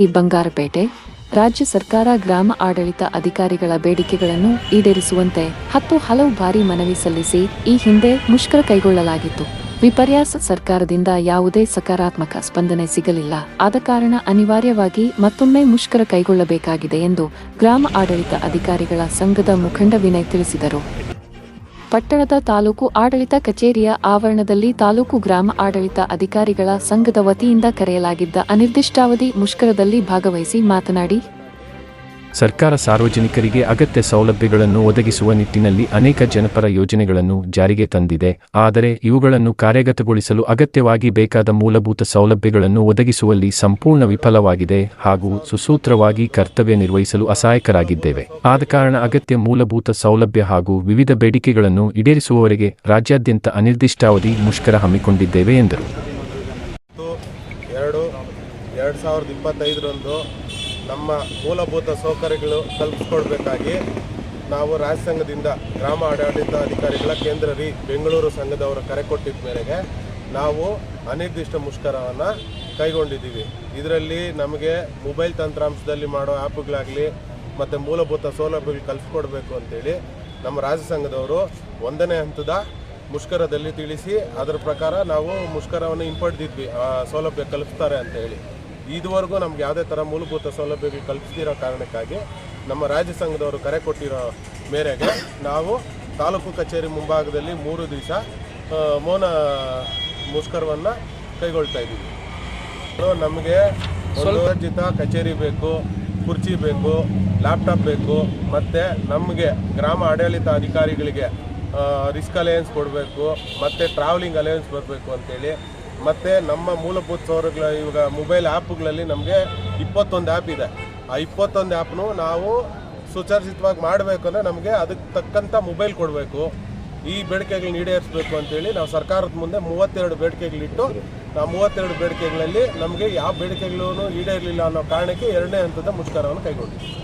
ಈ ಬಂಗಾರಪೇಟೆ ರಾಜ್ಯ ಸರ್ಕಾರ ಗ್ರಾಮ ಆಡಳಿತ ಅಧಿಕಾರಿಗಳ ಬೇಡಿಕೆಗಳನ್ನು ಈಡೇರಿಸುವಂತೆ ಹತ್ತು ಹಲವು ಬಾರಿ ಮನವಿ ಸಲ್ಲಿಸಿ ಈ ಹಿಂದೆ ಮುಷ್ಕರ ಕೈಗೊಳ್ಳಲಾಗಿತ್ತು. ವಿಪರ್ಯಾಸ ಸರ್ಕಾರದಿಂದ ಯಾವುದೇ ಸಕಾರಾತ್ಮಕ ಸ್ಪಂದನೆ ಸಿಗಲಿಲ್ಲ. ಆದ ಕಾರಣ ಅನಿವಾರ್ಯವಾಗಿ ಮತ್ತೊಮ್ಮೆ ಮುಷ್ಕರ ಕೈಗೊಳ್ಳಬೇಕಾಗಿದೆ ಎಂದು ಗ್ರಾಮ ಆಡಳಿತ ಅಧಿಕಾರಿಗಳ ಸಂಘದ ಮುಖಂಡ ವಿನಯ್ ತಿಳಿಸಿದರು. ಪಟ್ಟಣದ ತಾಲೂಕು ಆಡಳಿತ ಕಚೇರಿಯ ಆವರಣದಲ್ಲಿ ತಾಲೂಕು ಗ್ರಾಮ ಆಡಳಿತ ಅಧಿಕಾರಿಗಳ ಸಂಘದ ವತಿಯಿಂದ ಕರೆಯಲಾಗಿದ್ದ ಅನಿರ್ದಿಷ್ಟಾವಧಿ ಮುಷ್ಕರದಲ್ಲಿ ಭಾಗವಹಿಸಿ ಮಾತನಾಡಿ ಸರ್ಕಾರ ಸಾರ್ವಜನಿಕರಿಗೆ ಅಗತ್ಯ ಸೌಲಭ್ಯಗಳನ್ನು ಒದಗಿಸುವ ನಿಟ್ಟಿನಲ್ಲಿ ಅನೇಕ ಜನಪರ ಯೋಜನೆಗಳನ್ನು ಜಾರಿಗೆ ತಂದಿದೆ. ಆದರೆ ಇವುಗಳನ್ನು ಕಾರ್ಯಗತಗೊಳಿಸಲು ಅಗತ್ಯವಾಗಿ ಬೇಕಾದ ಮೂಲಭೂತ ಸೌಲಭ್ಯಗಳನ್ನು ಒದಗಿಸುವಲ್ಲಿ ಸಂಪೂರ್ಣ ವಿಫಲವಾಗಿದೆ ಹಾಗೂ ಸುಸೂತ್ರವಾಗಿ ಕರ್ತವ್ಯ ನಿರ್ವಹಿಸಲು ಅಸಹಾಯಕರಾಗಿದ್ದೇವೆ. ಆದ ಕಾರಣ ಅಗತ್ಯ ಮೂಲಭೂತ ಸೌಲಭ್ಯ ಹಾಗೂ ವಿವಿಧ ಬೇಡಿಕೆಗಳನ್ನು ಈಡೇರಿಸುವವರೆಗೆ ರಾಜ್ಯಾದ್ಯಂತ ಅನಿರ್ದಿಷ್ಟಾವಧಿ ಮುಷ್ಕರ ಹಮ್ಮಿಕೊಂಡಿದ್ದೇವೆ ಎಂದರು. ನಮ್ಮ ಮೂಲಭೂತ ಸೌಕರ್ಯಗಳು ಕಲ್ಪಿಸ್ಕೊಡ್ಬೇಕಾಗಿ ನಾವು ರಾಜ್ಯ ಸಂಘದಿಂದ ಗ್ರಾಮ ಆಡಳಿತ ಅಧಿಕಾರಿಗಳ ಕೇಂದ್ರ ರೀ ಬೆಂಗಳೂರು ಸಂಘದವರು ಕರೆ ಕೊಟ್ಟಿದ್ದ ಮೇರೆಗೆ ನಾವು ಅನಿರ್ದಿಷ್ಟ ಮುಷ್ಕರವನ್ನು ಕೈಗೊಂಡಿದ್ದೀವಿ. ಇದರಲ್ಲಿ ನಮಗೆ ಮೊಬೈಲ್ ತಂತ್ರಾಂಶದಲ್ಲಿ ಮಾಡೋ ಆ್ಯಪ್ಗಳಾಗಲಿ ಮತ್ತು ಮೂಲಭೂತ ಸೌಲಭ್ಯಗಳು ಕಲ್ಪಿಸ್ಕೊಡ್ಬೇಕು ಅಂತೇಳಿ ನಮ್ಮ ರಾಜ್ಯ ಸಂಘದವರು ಒಂದನೇ ಹಂತದ ಮುಷ್ಕರದಲ್ಲಿ ತಿಳಿಸಿ ಅದರ ಪ್ರಕಾರ ನಾವು ಮುಷ್ಕರವನ್ನು ಹಿಂಪಡೆದಿದ್ವಿ ಸೌಲಭ್ಯ ಕಲ್ಪಿಸ್ತಾರೆ ಅಂತ ಹೇಳಿ. ಇದುವರೆಗೂ ನಮ್ಗೆ ಯಾವುದೇ ಥರ ಮೂಲಭೂತ ಸೌಲಭ್ಯಗಳು ಕಲ್ಪಿಸ್ತಿರೋ ಕಾರಣಕ್ಕಾಗಿ ನಮ್ಮ ರಾಜ್ಯ ಸಂಘದವರು ಕರೆ ಕೊಟ್ಟಿರೋ ಮೇರೆಗೆ ನಾವು ತಾಲೂಕು ಕಚೇರಿ ಮುಂಭಾಗದಲ್ಲಿ ಮೂರು ದಿವಸ ಮೌನ ಮುಷ್ಕರವನ್ನು ಕೈಗೊಳ್ತಾ ಇದ್ದೀವಿ. ಸೊ ನಮಗೆ ಸುರಕ್ಷಿತ ಕಚೇರಿ ಬೇಕು ಕುರ್ಚಿ ಬೇಕು ಲ್ಯಾಪ್ಟಾಪ್ ಬೇಕು ಮತ್ತು ನಮಗೆ ಗ್ರಾಮ ಆಡಳಿತ ಅಧಿಕಾರಿಗಳಿಗೆ ರಿಸ್ಕ್ ಅಲಯನ್ಸ್ ಕೊಡಬೇಕು ಮತ್ತು ಟ್ರಾವೆಲಿಂಗ್ ಅಲಯನ್ಸ್ ಬರಬೇಕು ಅಂತೇಳಿ ಮತ್ತು ನಮ್ಮ ಮೂಲಭೂತ ಸೌರಗಳ ಇವಾಗ ಮೊಬೈಲ್ ಆ್ಯಪ್ಗಳಲ್ಲಿ ನಮಗೆ ಇಪ್ಪತ್ತೊಂದು ಆ್ಯಪ್ ಇದೆ. ಆ ಇಪ್ಪತ್ತೊಂದು ಆ್ಯಪ್ನು ನಾವು ಸುಚರ್ಜಿತವಾಗಿ ಮಾಡಬೇಕು ಅಂದರೆ ನಮಗೆ ಅದಕ್ಕೆ ತಕ್ಕಂಥ ಮೊಬೈಲ್ ಕೊಡಬೇಕು. ಈ ಬೇಡಿಕೆಗಳನ್ನ ಈಡೇರಿಸಬೇಕು ಅಂತೇಳಿ ನಾವು ಸರ್ಕಾರದ ಮುಂದೆ ಮೂವತ್ತೆರಡು ಬೇಡಿಕೆಗಳಿಟ್ಟು ಆ ಮೂವತ್ತೆರಡು ಬೇಡಿಕೆಗಳಲ್ಲಿ ನಮಗೆ ಯಾವ ಬೇಡಿಕೆಗಳೂ ಈಡೇರಲಿಲ್ಲ ಅನ್ನೋ ಕಾರಣಕ್ಕೆ ಎರಡನೇ ಹಂತದ ಮುಷ್ಕರವನ್ನು ಕೈಗೊಂಡಿದ್ದೀವಿ.